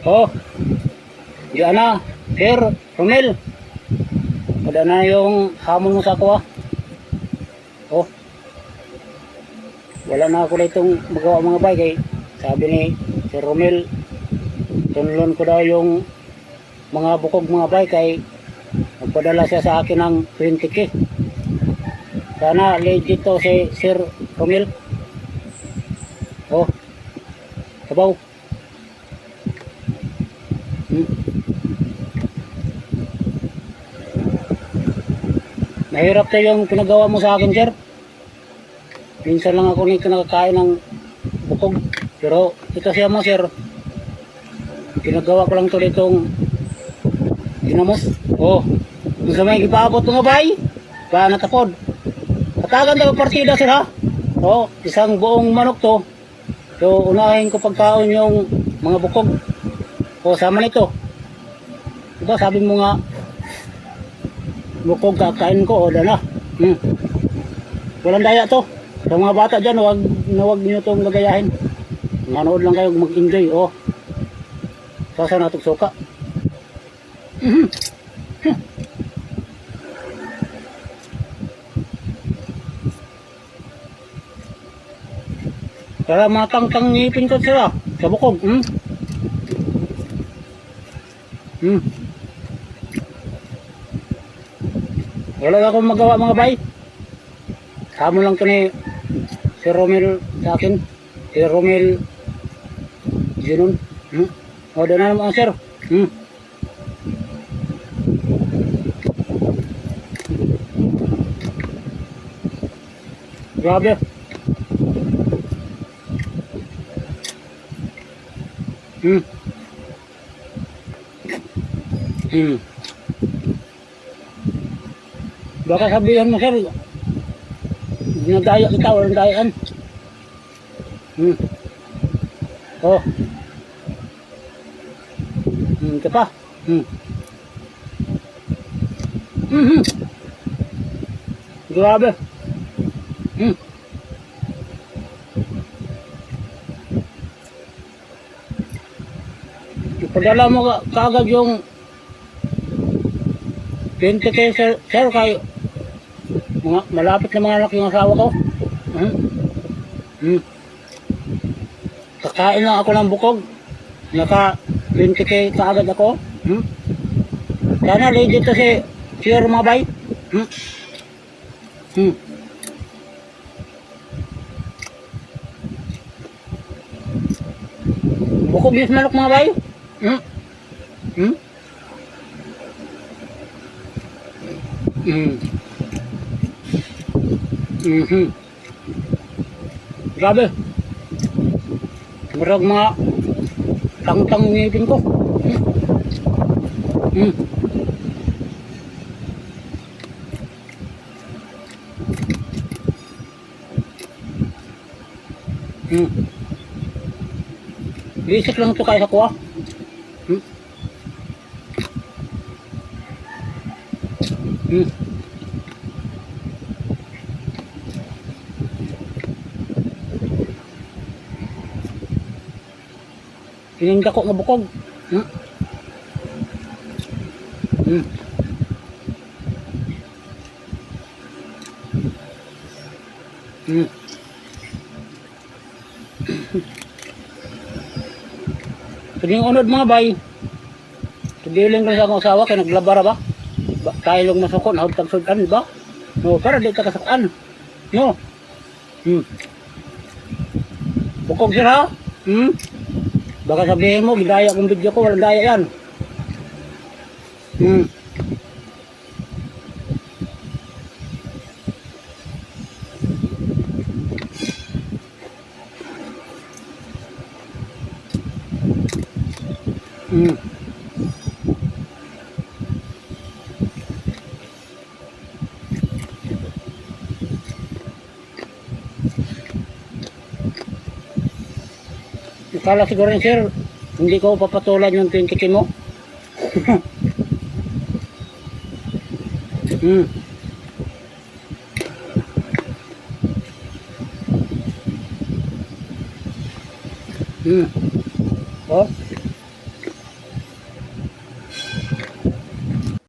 Oh. Diyan na. Sir, Romel. Wala na yung hamon mo sa ako ah. Oh. Wala na ako na itong magawa mga bay kay sabi ni Sir Romel tunlon ko daw yung mga bukog mga bay kay nagpadala siya sa akin ng 20k. Sana legit to si Sir Romel. Oh. Sabaw. Mahirap tayo yung pinagawa mo sa akin, sir. Minsan lang ako nito nakakain ng bukog. Pero ito siya mo, sir. Pinagawa ko lang to ditong dinamos. Oh, kung sa may ipaabot mga bay, pa natapod. Katagan daw partida, sir, ha? Oh, isang buong manok to. So, unahin ko pagkaon yung mga bukog. O, sama nito. Diba, sabi mo nga, bukog kakain ko, o, na. Hmm. Walang daya to. Sa mga bata dyan, wag, wag nyo itong lagayahin. Manood lang kayo mag-enjoy, o. Sasa na itong suka. Mhm. Hmm. Para matang-tang ngipin ko sila sa bukog. Hmm? Hmm. Wala na akong magawa mga bay. Samo lang to ni si Romel sa akin. Si Romel Zinon. Hmm? O, doon na naman sir. Hmm. Grabe. Hmm. Hmm. Baka sabihan mo, sir, dinadaya kita, walang dayaan. Hmm. Oh. Hmm, ito pa. Hmm. Hmm, hmm. Grabe. Hmm. Ipadala mo ka, kaagad yung 20 kayo sir, sir kay mga, malapit na mga anak yung asawa ko. Hmm? Hmm. Kakain lang ako ng bukog. Naka 20k kaagad ako. Hmm? Sana legit to si Sir Mabay. Hmm? Hmm. Bukog yung manok mga bay. Hmm? Hmm? Hmm. Mhm. Grabe. Murag mga tang-tang ngipin ko. Hmm. Hmm. Hmm. Basic lang ito kaya ko ah. Hmm. Hininga ko nga bukog. Hmm. Hmm. Hmm. Kanyang unod mga bay. Tugiling ko sa akong asawa kay naglabara ba? Lang masukon, hawag tagsudan ba? No, para di ka kasakan. No. Hmm. Bukog sila. Hmm. Baka sabihin mo, gidaya kong video ko, walang daya yan. Hmm. Hmm. Akala siguro rin, sir, hindi ko papatulan yung 20k mo. hmm. Hmm. Oh.